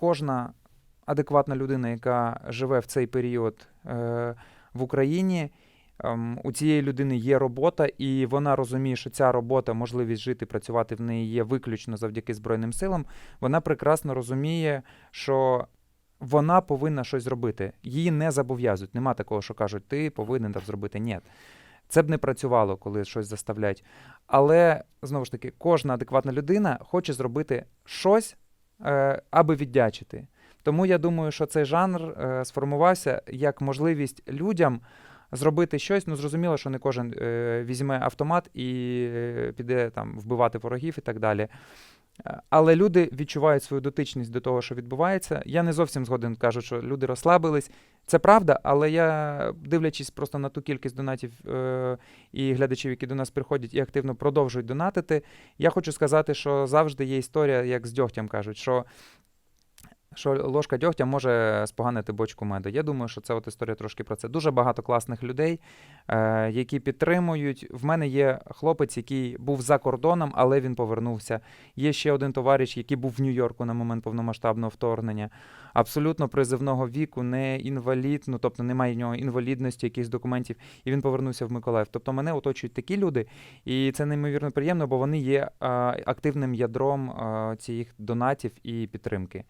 кожна адекватна людина, яка живе в цей період е, в Україні, ем, у цієї людини є робота, і вона розуміє, що ця робота, можливість жити, працювати в неї є виключно завдяки Збройним силам. Вона прекрасно розуміє, що вона повинна щось зробити. Її не зобов'язують. Нема такого, що кажуть, ти повинен так зробити. Ні. Це б не працювало, коли щось заставляють. Але знову ж таки, кожна адекватна людина хоче зробити щось, е, аби віддячити. Тому я думаю, що цей жанр е, сформувався як можливість людям зробити щось. Ну, зрозуміло, що не кожен е, візьме автомат і е, піде там вбивати ворогів і так далі. Е, Але люди відчувають свою дотичність до того, що відбувається. Я не зовсім згоден кажу, що люди розслабились. Це правда, але я, дивлячись просто на ту кількість донатів е, і глядачів, які до нас приходять і активно продовжують донатити, я хочу сказати, що завжди є історія, як з дьогтям кажуть, що, що ложка дьогтя може споганити бочку меду. Я думаю, що це от історія трошки про це. Дуже багато класних людей, е, які підтримують. В мене є хлопець, який був за кордоном, але він повернувся. Є ще один товариш, який був в Нью-Йорку на момент повномасштабного вторгнення. Абсолютно призивного віку, не інвалід, ну тобто немає в нього інвалідності, якихось документів, і він повернувся в Миколаїв. Тобто мене оточують такі люди, і це неймовірно приємно, бо вони є а, активним ядром а, цих донатів і підтримки.